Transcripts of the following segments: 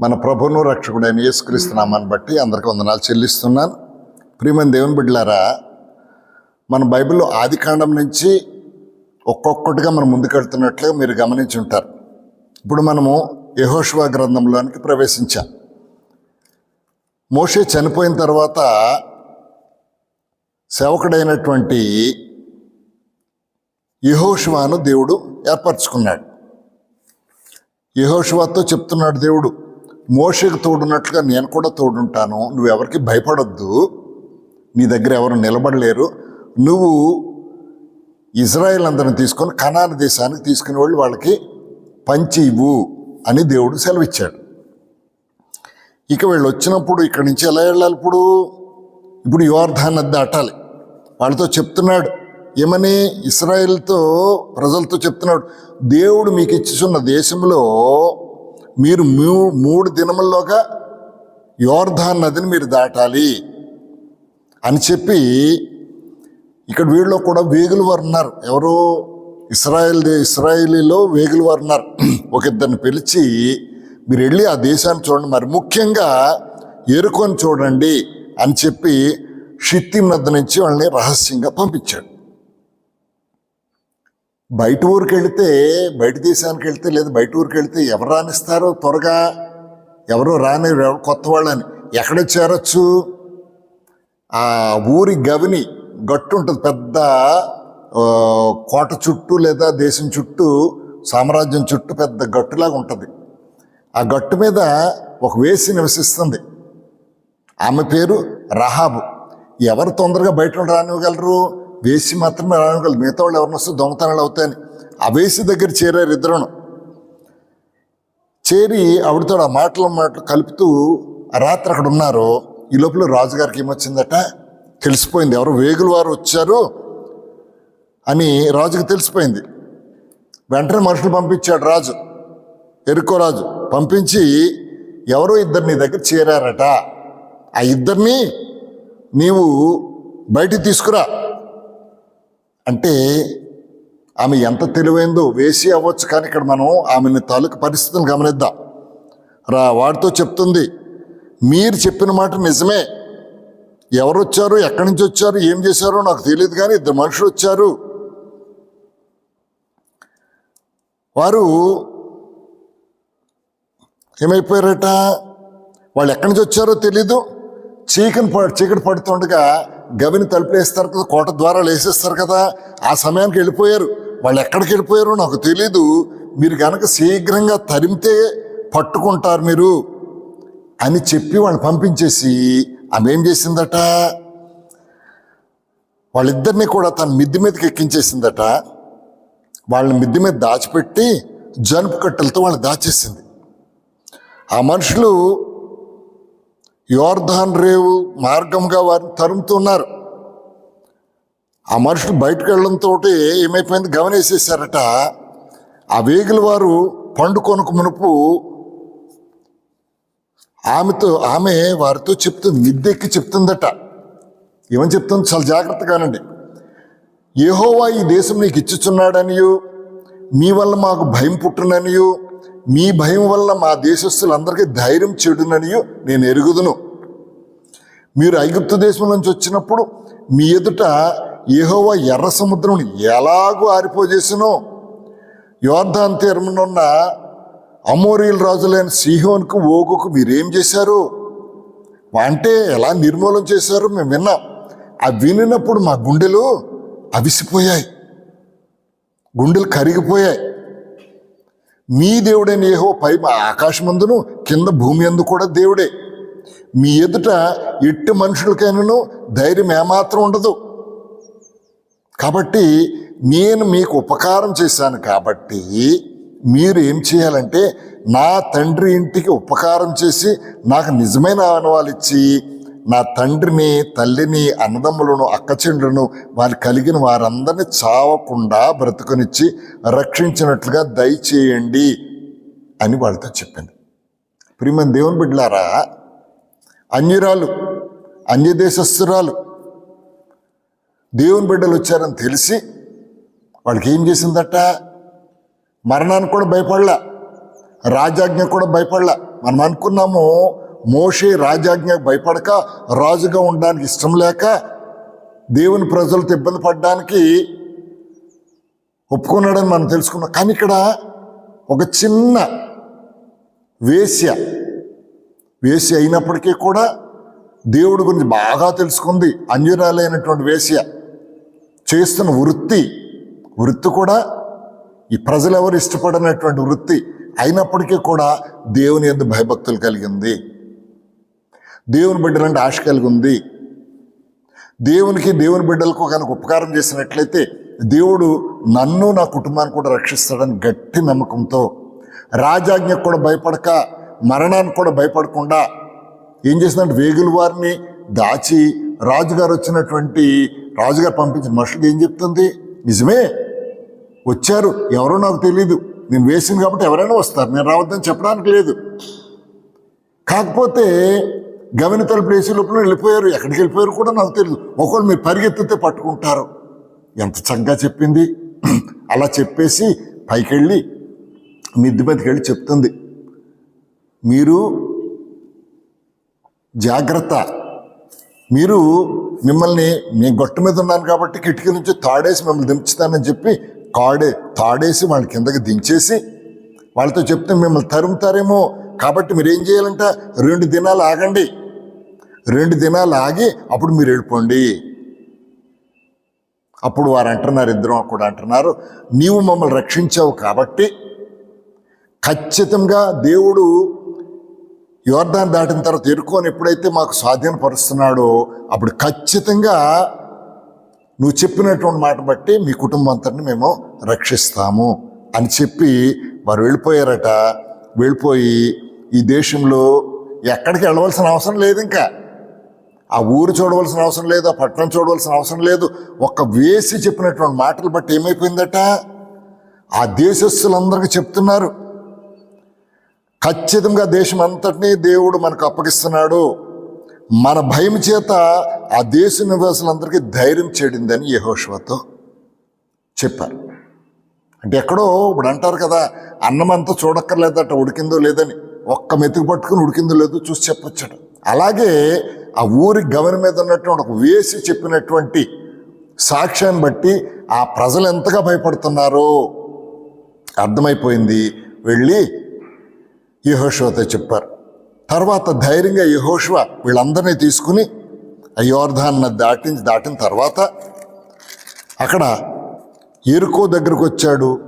మన ప్రభును రక్షకుడైన యేసుక్రీస్తున్నామని బట్టి అందరికి వందనాలు చెల్లిస్తున్నాను. ప్రియమైన దేవుని బిడ్డలారా మన బైబిల్లో ఆది కాండం నుంచి ఒక్కొక్కటిగా మనం ముందుకెళ్తున్నట్లుగా మీరు గమనించి ఉంటారు. ఇప్పుడు మనము యహోష్వా గ్రంథంలోనికి ప్రవేశించాం. మోషే చనిపోయిన తర్వాత సేవకుడైనటువంటి యహోష్వాను దేవుడు ఏర్పరచుకున్నాడు. యహోష్వాతో చెప్తున్నాడు దేవుడు మోషకు తోడున్నట్లుగా నేను కూడా తోడుంటాను. నువ్వెవరికి భయపడొద్దు. నీ దగ్గర ఎవరు నిలబడలేరు. నువ్వు ఇజ్రాయెల్ అందరిని తీసుకొని కనాన దేశానికి తీసుకుని వెళ్ళి వాళ్ళకి పంచి ఇవ్వు అని దేవుడు సెలవిచ్చాడు. ఇక వీళ్ళు వచ్చినప్పుడు ఇక్కడి నుంచి ఎలా వెళ్ళాలి ఇప్పుడు? ఇప్పుడు యువార్థాన్ని నది దాటాలి. వాళ్ళతో చెప్తున్నాడు ఏమని? ఇస్రాయేల్తో ప్రజలతో చెప్తున్నాడు దేవుడు మీకు ఇచ్చిస్తున్న దేశంలో మీరు మూ- మూడు దినముల్లోగా యోర్ధాన్ నదిని మీరు దాటాలి అని చెప్పి ఇక్కడ వీళ్ళలో కూడా వేగులు వారు ఉన్నారు ఎవరు ఇస్రాయల్ ఇస్రాయేలీలో వేగులు వారు ఉన్నారు ఒక ఇద్దరిని పిలిచి మీరు వెళ్ళి ఆ దేశాన్ని చూడండి. మరి ముఖ్యంగా ఎరుకొని చూడండి అని చెప్పి షిత్తిం నద్ద నుంచి వాళ్ళని రహస్యంగా పంపించాడు. బయట ఊరికి వెళితే బయట దేశానికి వెళితే లేదా బయట ఊరికి వెళితే ఎవరు రాణిస్తారో త్వరగా? ఎవరు రాని ఎవరు కొత్త వాళ్ళని. ఎక్కడ చేరొచ్చు ఆ ఊరి గవిని గట్టు ఉంటుంది పెద్ద కోట చుట్టూ లేదా దేశం చుట్టూ సామ్రాజ్యం చుట్టూ పెద్ద గట్టులాగా ఉంటుంది ఆ గట్టు మీద ఒక వేసి నివసిస్తుంది. ఆమె పేరు రహాబు. ఎవరు తొందరగా బయట రానివ్వగలరు? వేసి మాత్రమే రానివ్వగలరు. మిగతా వాళ్ళు ఎవరిని వస్తే దొంగతనాలు అవుతాయని. ఆ వేసి దగ్గర చేరారు ఇద్దరును. చేరి ఆవిడతో ఆ మాటలు మాటలు కలుపుతూ ఆ రాత్రి అక్కడ ఉన్నారు ఈ లోపల రాజుగారికి ఏమొచ్చిందట? తెలిసిపోయింది. ఎవరు వేగుల వారు వచ్చారు అని రాజుకి తెలిసిపోయింది. వెంటనే మనుషులు పంపించాడు రాజు. ఎరుకో రాజు. పంపించి ఎవరో ఇద్దరు నీ దగ్గర చేరారట. ఆ ఇద్దరిని నీవు బయటికి తీసుకురా. అంటే ఆమె ఎంత తెలివైందో వేసి అవ్వచ్చు కానీ ఇక్కడ మనం ఆమెని తాలూకు పరిస్థితిని గమనిద్దాం. రా వాడితో చెప్తుంది మీరు చెప్పిన మాట నిజమే. ఎవరు వచ్చారు ఎక్కడి నుంచి వచ్చారు ఏం చేశారో నాకు తెలియదు కానీ ఇద్దరు మనుషులు వచ్చారు. వారు ఏమైపోయారట? వాళ్ళు ఎక్కడి నుంచి వచ్చారో తెలీదు. చీకని ప- చీకటి పడుతుండగా గవిని తలుపులేస్తారు కదా కోట ద్వారాలు వేసేస్తారు కదా ఆ సమయానికి వెళ్ళిపోయారు. వాళ్ళు ఎక్కడికి వెళ్ళిపోయారో నాకు తెలీదు. మీరు కనుక శీఘ్రంగా తరిమితే పట్టుకుంటారు మీరు అని చెప్పి వాళ్ళని పంపించేసి ఆమె ఏం చేసిందట? వాళ్ళిద్దరిని కూడా తన మిద్ది మీదకి ఎక్కించేసిందట. వాళ్ళని మిద్ది మీద దాచిపెట్టి జనుపు కట్టెలతో వాళ్ళు దాచేసింది. ఆ మనుషులు యోర్ధాన్ రేవు మార్గంగా వారిని తరుముతున్నారు. ఆ మనుషులు బయటకు వెళ్ళడంతో ఏమైపోయింది? గమనేసేసారట ఆ వేగుల వారు పండు కొనుకు మునుపు ఆమెతో ఆమె వారితో చెప్తుంది మిద్దెక్కి చెప్తుందట. ఏమని చెప్తుంది? చాలా జాగ్రత్తగానండి. ఏహోవా ఈ దేశం నీకు ఇచ్చుచున్నాడనియు మీ వల్ల మాకు భయం పుట్టుననియు మీ భయం వల్ల మా దేశస్తులందరికీ ధైర్యం చెడునని నేను ఎరుగుదును. మీరు ఐగుప్తు దేశం నుంచి వచ్చినప్పుడు మీ ఎదుట యెహోవా ఎర్ర సముద్రం ఎలాగూ ఆరిపోజేసినో యోర్ధాన్ తీరమునున్న అమోరియల్ రాజులైన సిహోన్కు ఓగుకు మీరేం చేశారు? అంటే ఎలా నిర్మూలన చేశారు మేము విన్నాం. ఆ వినినప్పుడు మా గుండెలు అవిసిపోయాయి. గుండెలు కరిగిపోయాయి. మీ దేవుడైన ఏహో పై ఆకాశమందును కింద భూమి అందు కూడా దేవుడే. మీ ఎదుట ఎట్టి మనుషులకైనాను ధైర్యం ఏమాత్రం ఉండదు. కాబట్టి నేను మీకు ఉపకారం చేశాను కాబట్టి మీరు ఏం చేయాలంటే నా తండ్రి ఇంటికి ఉపకారం చేసి నాకు నిజమైన అనువాలు ఇచ్చి నా తండ్రిని తల్లిని అన్నదమ్ములను అక్కచెండ్రును వారు కలిగిన వారందరినీ చావకుండా బ్రతుకునిచ్చి రక్షించినట్లుగా దయచేయండి అని వాళ్ళతో చెప్పింది. ప్రియమైన దేవుని బిడ్డలారా అన్యురాలు అన్యదేశస్తురాలు దేవుని బిడ్డలు వచ్చారని తెలిసి వాళ్ళకి ఏం చేసిందట? మరణానికి కూడా భయపడలా రాజాజ్ఞ కూడా భయపడలా. మనం అనుకున్నాము మోషే రాజాజ్ఞ భయపడక రాజుగా ఉండడానికి ఇష్టం లేక దేవుని ప్రజలతో ఇబ్బంది పడడానికి ఒప్పుకున్నాడని మనం తెలుసుకున్నాం. కానీ ఇక్కడ ఒక చిన్న వేశ్య వేశ్య అయినప్పటికీ కూడా దేవుడి గురించి బాగా తెలుసుకుంది. అంజురాలైనటువంటి వేశ్య చేస్తున్న వృత్తి వృత్తి కూడా ఈ ప్రజలు ఎవరు ఇష్టపడినటువంటి వృత్తి అయినప్పటికీ కూడా దేవుని ఎందు భయభక్తులు కలిగింది. దేవుని బిడ్డలంటే ఆశ కలిగి ఉంది. దేవునికి దేవుని బిడ్డలకు కనుక ఉపకారం చేసినట్లయితే దేవుడు నన్ను నా కుటుంబాన్ని కూడా రక్షిస్తాడని గట్టి నమ్మకంతో రాజాజ్ఞకు కూడా భయపడక మరణానికి కూడా భయపడకుండా ఏం చేసిందంటే వేగుల వారిని దాచి రాజుగారు వచ్చినటువంటి రాజుగారు పంపించిన మనుషులకు ఏం చెప్తుంది? నిజమే. వచ్చారు. ఎవరో నాకు తెలియదు నేను వేసింది కాబట్టి ఎవరైనా వస్తారు. నేను రావద్దని చెప్పడానికి లేదు. కాకపోతే గమనితల ప్లేస్ లోపల వెళ్ళిపోయారు. ఎక్కడికి వెళ్ళిపోయారు కూడా నాకు తెలియదు ఒకళ్ళు మీరు పరిగెత్తితే పట్టుకుంటారు. ఎంత చక్కగా చెప్పింది. అలా చెప్పేసి పైకి వెళ్ళి మిద్ది మీదకి వెళ్ళి చెప్తుంది. మీరు జాగ్రత్త. మీరు మిమ్మల్ని నేను గొట్ట మీద ఉన్నాను కాబట్టి కిటికీ నుంచి తాడేసి మిమ్మల్ని దించుతానని చెప్పి కాడే తాడేసి వాళ్ళ కిందకి దించేసి వాళ్ళతో చెప్తే మిమ్మల్ని తరుముతారేమో. కాబట్టి మీరు ఏం చేయాలంట? రెండు దినాలు ఆగండి. రెండు దినాలు ఆగి అప్పుడు మీరు వెళ్ళిపోండి. అప్పుడు వారు అంటున్నారు ఇద్దరం కూడా అంటున్నారు నీవు మమ్మల్ని రక్షించావు కాబట్టి ఖచ్చితంగా దేవుడు యోర్దాన్ దాటిన తర్వాత ఎరుకోని ఎప్పుడైతే మాకు స్వాధీనపరుస్తున్నాడో అప్పుడు ఖచ్చితంగా నువ్వు చెప్పినటువంటి మాట బట్టి మీ కుటుంబం అంతటిని మేము రక్షిస్తాము అని చెప్పి వారు వెళ్ళిపోయారట. వెళ్ళిపోయి ఈ దేశంలో ఎక్కడికి వెళ్ళవలసిన అవసరం లేదు ఇంకా. ఆ ఊరు చూడవలసిన అవసరం లేదు ఆ పట్టణం చూడవలసిన అవసరం లేదు. ఒక్క వేసి చెప్పినటువంటి మాటలు బట్టి ఏమైపోయిందట? ఆ దేశస్తులందరికీ చెప్తున్నారు. ఖచ్చితంగా దేశం అంతటినీ దేవుడు మనకు అప్పగిస్తున్నాడు. మన భయం చేత ఆ దేశ నివాసులందరికీ ధైర్యం చేడిందని యహోష్వతో చెప్పారు. అంటే ఎక్కడో ఇప్పుడు అంటారు కదా అన్నం అంతా చూడక్కర్లేదట ఉడికిందో లేదని. ఒక్క మెతుకు పట్టుకుని ఉడికిందో లేదో చూసి చెప్పొచ్చట. అలాగే ఆ ఊరి గవని మీద ఉన్నటువంటి ఒక వేసి చెప్పినటువంటి సాక్ష్యాన్ని బట్టి ఆ ప్రజలు ఎంతగా భయపడుతున్నారో అర్థమైపోయింది. వెళ్ళి యహోషువతో చెప్పారు. తర్వాత ధైర్యంగా యహోషువ వీళ్ళందరినీ తీసుకుని అయోర్ధాన్ని దాటించి దాటిన తర్వాత అక్కడ ఎరుకో దగ్గరకు వచ్చాడు.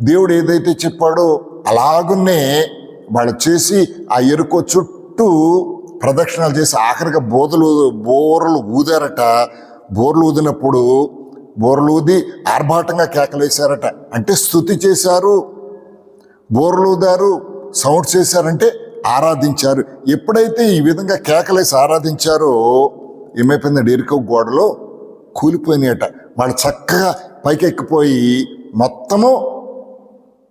దేవుడు ఏదైతే చెప్పాడో అలాగున్నే వాళ్ళు చేసి ఆ ఎరుకో చుట్టూ ప్రదక్షిణాలు చేసి ఆఖరిగా బోధలు బోర్లు ఊదారట. బోర్లు ఊదినప్పుడు బోర్లు ఊది ఆర్భాటంగా కేకలేశారట. అంటే స్థుతి చేశారు బోర్లు ఊదారు సౌండ్ చేశారంటే ఆరాధించారు. ఎప్పుడైతే ఈ విధంగా కేకలేసి ఆరాధించారో ఏమైపోయిందండి ఎరుక గోడలో కూలిపోయినాయట. వాళ్ళు చక్కగా పైకి ఎక్కిపోయి మొత్తము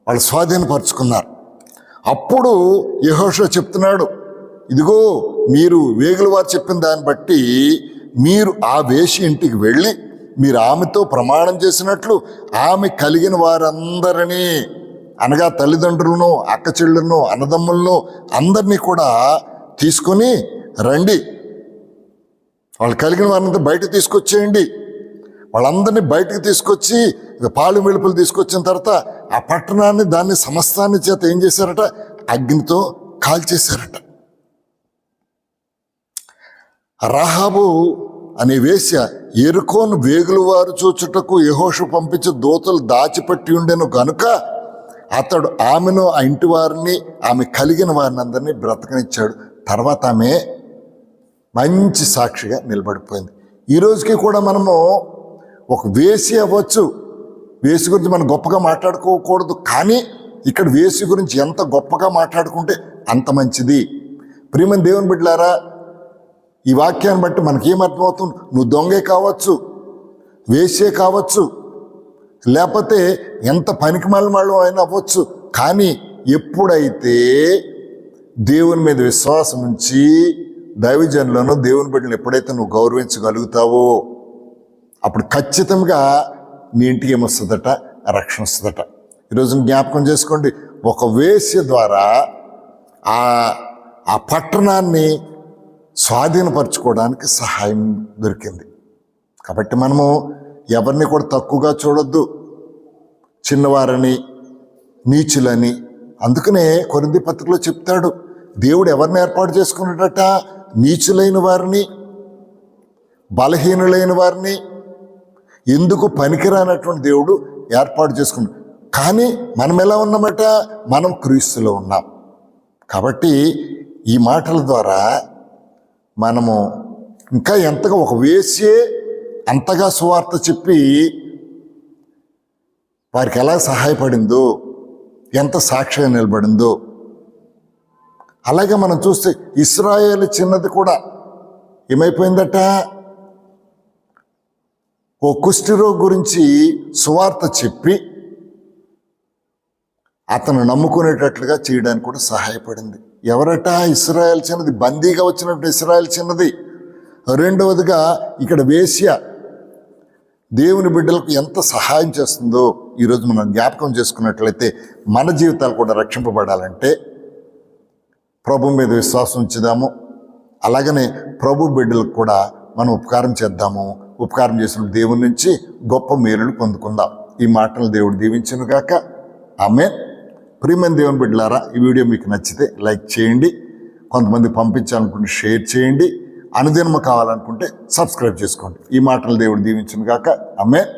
వాళ్ళు స్వాధీనపరుచుకున్నారు. అప్పుడు యహోషో చెప్తున్నాడు ఇదిగో మీరు వేగుల వారు చెప్పిన దాన్ని బట్టి మీరు ఆ వేషి ఇంటికి వెళ్ళి మీరు ఆమెతో ప్రమాణం చేసినట్లు ఆమె కలిగిన వారందరినీ అనగా తల్లిదండ్రులను అక్క చెల్లెలను అన్నదమ్ములను అందరినీ కూడా తీసుకొని రండి. వాళ్ళు కలిగిన వారిని బయట తీసుకొచ్చేయండి. వాళ్ళందరినీ బయటకు తీసుకొచ్చి పాలు వెలుపులు తీసుకొచ్చిన తర్వాత ఆ పట్టణాన్ని దాన్ని సమస్తాన్ని చేత ఏం చేశారట? అగ్నితో కాల్చేశారట. రాహాబు అనే వేశ్య ఎరుకోను వేగులు వారు చూచుటకు యహోషు పంపించి దూతలు దాచిపెట్టి ఉండెను గనుక అతడు ఆమెను ఆ ఇంటి వారిని ఆమె కలిగిన వారిని అందరినీ బ్రతకనిచ్చాడు. తర్వాత ఆమె మంచి సాక్షిగా నిలబడిపోయింది. ఈ రోజుకి కూడా మనము ఒక వేసి అవ్వచ్చు. వేసి గురించి మనం గొప్పగా మాట్లాడుకోకూడదు. కానీ ఇక్కడ వేసి గురించి ఎంత గొప్పగా మాట్లాడుకుంటే అంత మంచిది. ప్రియమైన దేవుని బిడ్డలారా ఈ వాక్యాన్ని బట్టి మనకేమర్థమవుతుంది? నువ్వు దొంగే కావచ్చు వేసే కావచ్చు లేకపోతే ఎంత పనికి వాళ్ళు అయినా అవ్వచ్చు. కానీ ఎప్పుడైతే దేవుని మీద విశ్వాసం ఉంచి దైవజనులను దేవుని బిడ్డలను ఎప్పుడైతే నువ్వు గౌరవించగలుగుతావో అప్పుడు ఖచ్చితంగా నీ ఇంటికి ఏమొస్తుందట? రక్షణ వస్తుందట. ఈరోజు జ్ఞాపకం చేసుకోండి. ఒక వేశ్య ద్వారా ఆ ఆ పట్టణాన్ని స్వాధీనపరచుకోవడానికి సహాయం దొరికింది. కాబట్టి మనము ఎవరిని కూడా తక్కువగా చూడొద్దు. చిన్నవారని నీచులని. అందుకనే కొరింది పత్రికలో చెప్తాడు దేవుడు ఎవరిని ఏర్పాటు చేసుకున్నాడట? నీచులైన వారిని బలహీనులైన వారిని. ఎందుకు పనికిరానటువంటి దేవుడు ఏర్పాటు చేసుకున్నాడు? కానీ మనం ఎలా ఉన్నామట? మనం క్రీస్తులో ఉన్నాం. కాబట్టి ఈ మాటల ద్వారా మనము ఇంకా ఎంతగా ఒక వేసే అంతగా సువార్త చెప్పి వారికి ఎలా సహాయపడిందో ఎంత సాక్షిగా నిలబడిందో. అలాగే మనం చూస్తే ఇస్రాయేల్ చిన్నది కూడా ఏమైపోయిందట? ఓ కుష్టిరో గురించి సువార్త చెప్పి అతను నమ్ముకునేటట్లుగా చేయడానికి కూడా సహాయపడింది. ఎవరట? ఇస్రాయల్ చిన్నది. బందీగా వచ్చినట్టు ఇస్రాయల్ చిన్నది. రెండవదిగా ఇక్కడ వేశ్య దేవుని బిడ్డలకు ఎంత సహాయం చేస్తుందో ఈరోజు మనం జ్ఞాపకం చేసుకున్నట్లయితే మన జీవితాలు కూడా రక్షింపబడాలంటే ప్రభు మీద విశ్వాసం ఉంచుదాము. అలాగనే ప్రభు బిడ్డలకు కూడా మనం ఉపకారం చేద్దాము. ఉపకారం చేసిన దేవుని నుంచి గొప్ప మేలులు పొందుకుందాం. ఈ మాటలు దేవుడు దీవించను గాక ఆమె ప్రియమైన దేవుని బిడ్డలారా ఈ వీడియో మీకు నచ్చితే లైక్ చేయండి కొంతమంది పంపించాలనుకుంటే షేర్ చేయండి అనుదినము కావాలనుకుంటే సబ్స్క్రైబ్ చేసుకోండి. ఈ మాటలు దేవుడు దీవించును గాక. ఆమె